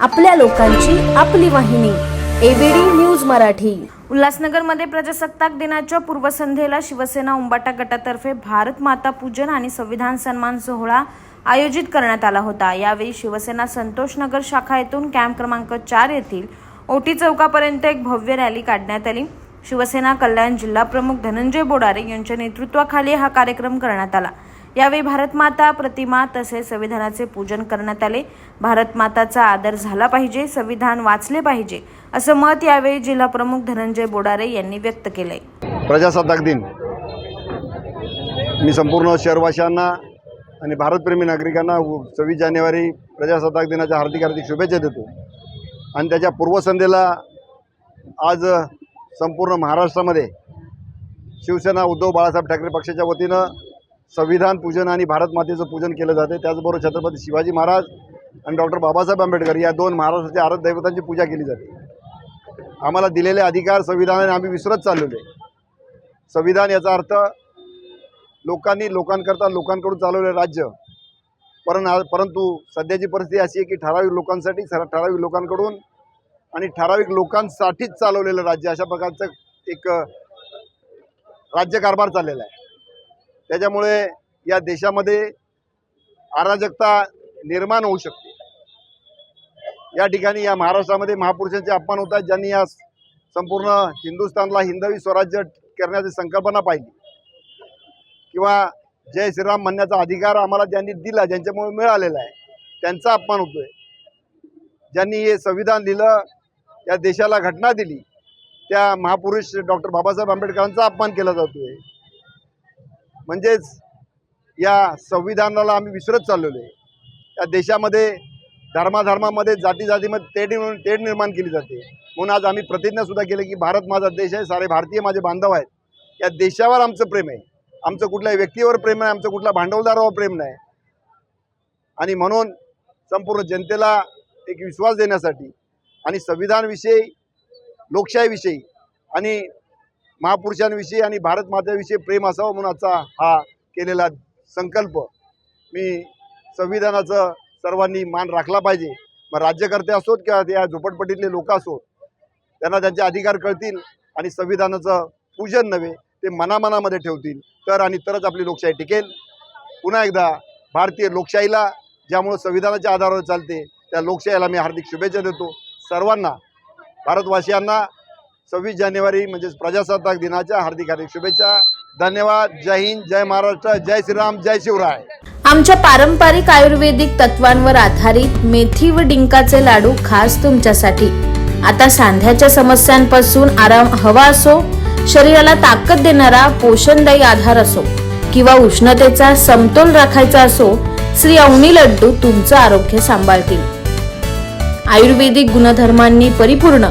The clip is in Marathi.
आपल्या लोकांची आपली वाहिनी. ABD news Marathi. उल्हासनगरमध्ये प्रजासत्ताक दिनाच्या पूर्वसंध्येला शिवसेना उंबाटा गटातर्फे भारत माता पूजन आणि संविधान सन्मान सोहळा आयोजित करण्यात आला होता. यावेळी शिवसेना संतोषनगर शाखा येथून कॅम्प क्रमांक चार येथील ओटी चौकापर्यंत एक भव्य रॅली काढण्यात आली. शिवसेना कल्याण जिल्हा प्रमुख धनंजय बोडारे यांच्या नेतृत्वाखाली हा कार्यक्रम करण्यात आला. यावेळी भारतमाता प्रतिमा तसेच संविधानाचे पूजन करण्यात आले. भारतमाताचा आदर झाला पाहिजे संविधान वाचले पाहिजे असं मत यावेळी जिल्हा प्रमुख धनंजय बोडारे यांनी व्यक्त केलंय. प्रजासत्ताक दिन. मी संपूर्ण शहरवाशांना आणि भारतप्रेमी नागरिकांना सव्वीस जानेवारी प्रजासत्ताक दिनाच्या हार्दिक हार्दिक शुभेच्छा देतो. आणि त्याच्या पूर्वसंध्येला आज संपूर्ण महाराष्ट्रामध्ये शिवसेना उद्धव बाळासाहेब ठाकरे पक्षाच्या वतीनं संविधान पूजन आणि भारत मातेचं पूजन केलं जाते. त्याचबरोबर छत्रपती शिवाजी महाराज आणि डॉक्टर बाबासाहेब आंबेडकर या दोन महाराष्ट्राच्या आराध दैवतांची पूजा केली जाते. आम्हाला दिलेले अधिकार संविधानाने आम्ही विसरत चाललेले संविधान याचा अर्थ लोकांनी लोकांकरता लोकांकडून चालवलेलं राज्य. परं परंतु सध्याची परिस्थिती अशी आहे की ठराविक लोकांसाठी ठराविक लोकांकडून आणि ठराविक लोकांसाठीच चालवलेलं राज्य अशा प्रकारचं एक राज्यकारभार चाललेला आहे. त्याच्यामुळे या देशामध्ये अराजकता निर्माण होऊ शकते. या ठिकाणी या महाराष्ट्रामध्ये महापुरुषांचे अपमान होतात ज्यांनी या संपूर्ण हिंदुस्थानला हिंदवी स्वराज्य करण्याची संकल्पना पाहिली. किंवा जय श्रीराम म्हणण्याचा अधिकार आम्हाला ज्यांनी दिला ज्यांच्यामुळे मिळालेला आहे त्यांचा अपमान होतोय. ज्यांनी हे संविधान लिहिलं या देशाला घटना दिली त्या महापुरुष डॉक्टर बाबासाहेब आंबेडकरांचा अपमान केला जातोय. म्हणजेच या संविधानाला आम्ही विसरत चाललेलो आहे. या देशामध्ये धर्माधर्मामध्ये जाती जातीमध्ये तेढ म्हणून तेढ निर्माण केली जाते. म्हणून आज आम्ही प्रतिज्ञासुद्धा केली की भारत माझा देश आहे सारे भारतीय माझे बांधव आहेत. या देशावर आमचं प्रेम आहे. आमचं कुठल्याही व्यक्तीवर प्रेम आहे आमचं कुठल्या भांडवलदारावर प्रेम नाही. आणि म्हणून संपूर्ण जनतेला एक विश्वास देण्यासाठी आणि संविधानविषयी लोकशाहीविषयी आणि महापुरुषांविषयी आणि भारत मातेविषयी प्रेम असावं म्हणून आजचा हा केलेला संकल्प मी संविधानाचं सर्वांनी मान राखला पाहिजे. मग राज्यकर्ते असोत किंवा त्या झोपडपट्टीतले लोक असोत त्यांना त्यांचे अधिकार कळतील आणि संविधानाचं पूजन नव्हे ते मनामनामध्ये ठेवतील. तर आणि तरच आपली लोकशाही टिकेल. पुन्हा एकदा भारतीय लोकशाहीला ज्यामुळं संविधानाच्या आधारावर चालते त्या लोकशाहीला मी हार्दिक शुभेच्छा देतो. सर्वांना भारतवासियांना सव्वीस जानेवारी म्हणजेच प्रजासत्ताक दिनाच्या हार्दिक हार्दिक शुभेच्छा. धन्यवाद. जय हिंद जय महाराष्ट्र जय श्रीराम जय शिवराय. आमच्या पारंपरिक आयुर्वेदिक तत्वांवर आधारित मेथी व डिंकाचे लाडू खास तुमच्यासाठी. आता सांध्याच्या समस्यांपासून आराम हवा असो शरीराला ताकद देणारा पोषणदायी आधार असो किंवा उष्णतेचा समतोल राखायचा असो श्री अवनी लड्डू तुमचं आरोग्य सांभाळतील. आयुर्वेदिक गुणधर्मांनी परिपूर्ण